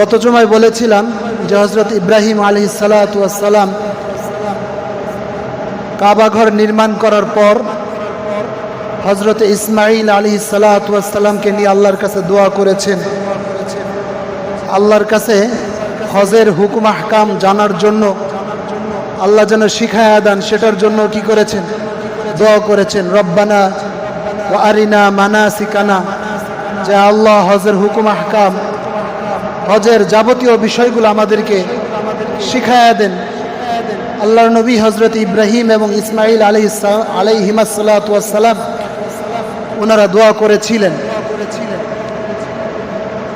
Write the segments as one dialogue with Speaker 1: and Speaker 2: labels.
Speaker 1: গত জমায় বলেছিলাম যে হজরত ইব্রাহিম আলী সালাতাম কাবাঘর নির্মাণ করার পর হজরত ইসমাইল আলী সালাতামকে নিয়ে আল্লাহর কাছে দোয়া করেছেন। আল্লাহর কাছে হজের হুকুম, আহকাম জানার জন্য আল্লাহ যেন শিখায়া দেন, সেটার জন্য কি করেছেন? দোয়া করেছেন, রব্বানা আরিনা মানা সিকানা যে আল্লাহ হজের হুকুম, আহকাম হজের যাবতীয় বিষয়গুলো আমাদেরকে শিখায়া দেন। আল্লাহর নবী হজরত ইব্রাহিম এবং ইসমাইল আলী আলাই হিমাসাল্লাম ওনারা দোয়া করেছিলেন।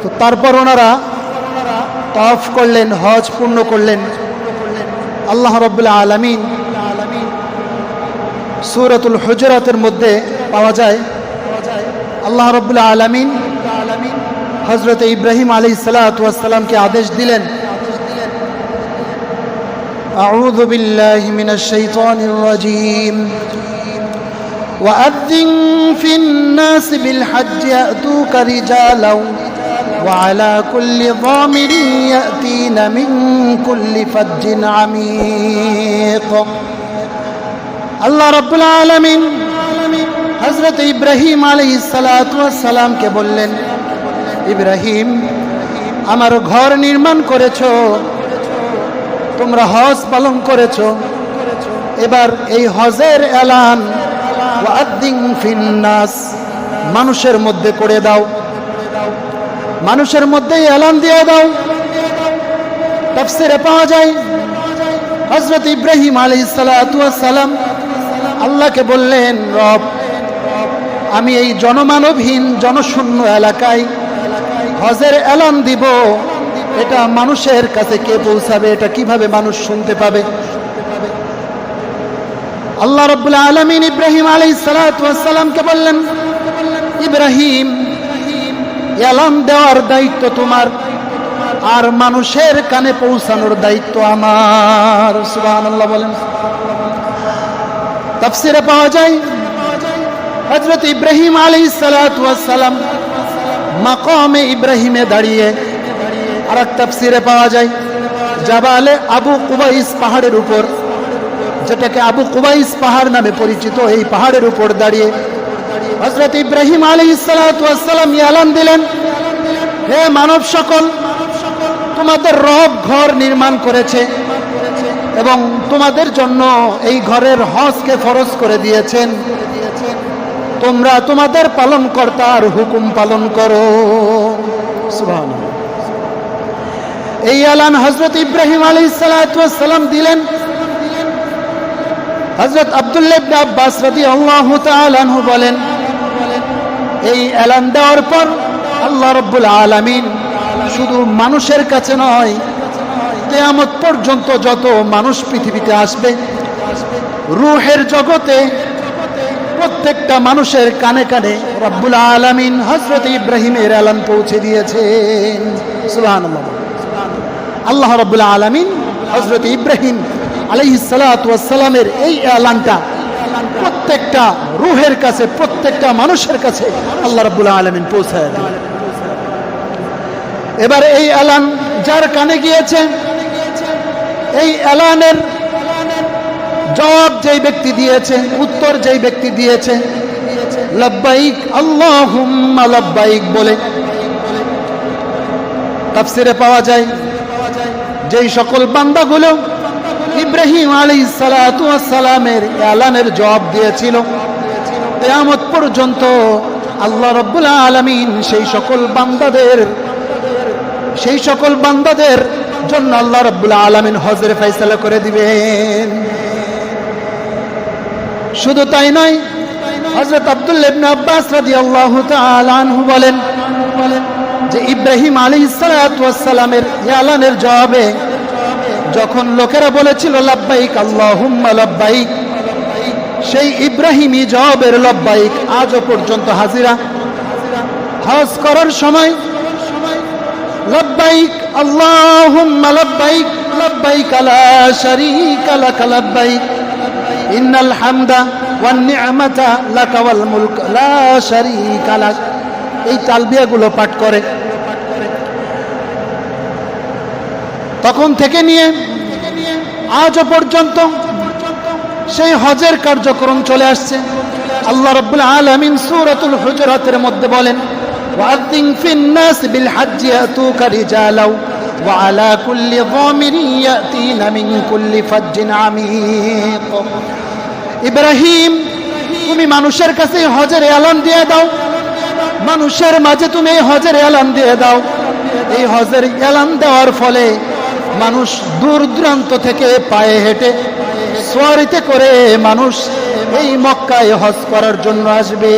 Speaker 1: তো তারপর ওনারা তফ করলেন, হজ পূর্ণ করলেন। আল্লাহ রব্বুল্লাহ আলমিন সুরতুল হজরাতের মধ্যে পাওয়া যায়, আল্লাহ রব্বুল্লাহ আলমিন হজরত ইব্রাহিম আলী সালাতামকে আদেশ দিলেন أعوذ بالله من الشيطان الرجيم وأذن في الناس بالحج يأتوك رجالا وعلى كل ضامر يأتين من كل فج عميق আল্লাহ রব্বুল আলমিন হজরত ইব্রাহিম আলী সালাতামকে বললেন ইব্রাহিম, আমার ঘর নির্মাণ করেছ, তোমরা হজ পালন করেছ। এবার এই হজের এলান মানুষের মধ্যে করে দাও। মানুষের মধ্যে এলান দিয়ে দাও। তফসিরে পাওয়া যায় হজরত ইব্রাহিম আলী সালাম আল্লাহকে বললেন, রব, আমি এই জনমানবহীন, জনশূন্য এলাকায় হজের এলান দিব, এটা মানুষের কাছে কে পৌঁছাবে, এটা কীভাবে মানুষ শুনতে পাবে? আল্লাহ রব্বুল আলমিন ইব্রাহিম আলী সালাতামকে বললেন, ইব্রাহিম এলান দেওয়ার দায়িত্ব তোমার, আর মানুষের কানে পৌঁছানোর দায়িত্ব আমার। সুবাহ বলেন। তফসিরে পাওয়া যায় হজরত ইব্রাহিম আলী সালাম মাকমে ইব্রাহিমে দাঁড়িয়ে আর এক তফসিরে পাওয়া যায়। জাবালে আবু কুবাইস পাহাড়ের উপর, যেটাকে আবু কুবাইস পাহাড় নামে পরিচিত, এই পাহাড়ের উপর দাঁড়িয়ে হজরত ইব্রাহিম আলী সালাম ইয়ালান দিলেন, হে মানব সকল, তোমাদের রব ঘর নির্মাণ করেছে এবং তোমাদের জন্য এই ঘরের হজকে ফরজ করে দিয়েছেন। তোমরা তোমাদের পালন কর্তার হুকুম পালন করো। এই আলান হজরত ইব্রাহিম আলী সালাম দিলেন। হজরত আবদুল্লাহ বলেন, এই এলান দেওয়ার পর আল্লাহ রব্বুল আলমিন শুধু মানুষের কাছে নয়, কেয়ামত পর্যন্ত যত মানুষ পৃথিবীতে আসবে, রুহের জগতে প্রত্যেকটা মানুষের কানে কানে রব্বুল আলমিন হজরত ইব্রাহিমের আলান পৌঁছে দিয়েছেন। সুহান আল্লাহ রব্বুল আলমিন হজরত ইব্রাহিম আলহিসালামের এই এলানটা প্রত্যেকটা রুহের কাছে, প্রত্যেকটা মানুষের কাছে আল্লাহ রব্বুল আলমিন পৌঁছায় এবার এই এলান যার কানে গিয়েছে, এই এলানের জবাব যেই ব্যক্তি দিয়েছে, উত্তর যেই ব্যক্তি দিয়েছে, লব্বাইক আল্লাহ লব্বাইক বলে। তাফসিরে পাওয়া যায়, যেই সকল বান্দাগুলো ইব্রাহিম আলী সালামের এলানের জবাব দিয়েছিল, কেয়ামত পর্যন্ত আল্লাহ রব্বুল আলমিন সেই সকল বান্দাদের, সেই সকল বান্দাদের জন্য আল্লাহ রব্বুল আলমিন হজরে ফেসলা করে দিবেন। শুধু তাই নয় হজরত আবদুল্লাবন আব্বাস রাজি আল্লাহ আনহু বলেন যে ইব্রাহিম আলী সালামের ইয়ালানের জবাবে যখন লোকেরা বলেছিল, লাব্বাইক আল্লাহুম্মা লাব্বাইক সেই ইব্রাহিমী জবাবের লব্বাইক আজও পর্যন্ত হাজিরা। হজ করার সময়, লব্বাইক আল্লাহুম্মা লাব্বাইক লাব্বাইক আলা শারীকা লাক লাব্বাইক ইন্নাল হামদা ওয়ান নি'মাতা লাকা ওয়াল মুলক, লা শারীকা লাক। এই তালবিয়াগুলো পাঠ করে। তখন থেকে নিয়ে আজও পর্যন্ত সেই হজের কার্যক্রম চলে আসছে। আল্লাহ রব্বুল আলামিন সূরাতুল হুজুরাতের মধ্যে বলেন ওয়াযিন ফিন নাস বিল হজ্জ ইয়াতুকা রিজালাও। আলা কুল্লি যামিরিন ইয়াতিনা মিন কুল্লি ফাজ্জিন আমিক ইব্রাহিম, তুমি মানুষের কাছে হজের এলান দিয়ে দাও। মানুষের মাঝে তুমি এই হজের এলান দিয়ে দাও। এই হজের এলান দেওয়ার ফলে মানুষ দূর দূরান্ত থেকে পায়ে হেঁটে সোয়ারিতে করে মানুষ এই মক্কায় হজ করার জন্য আসবে।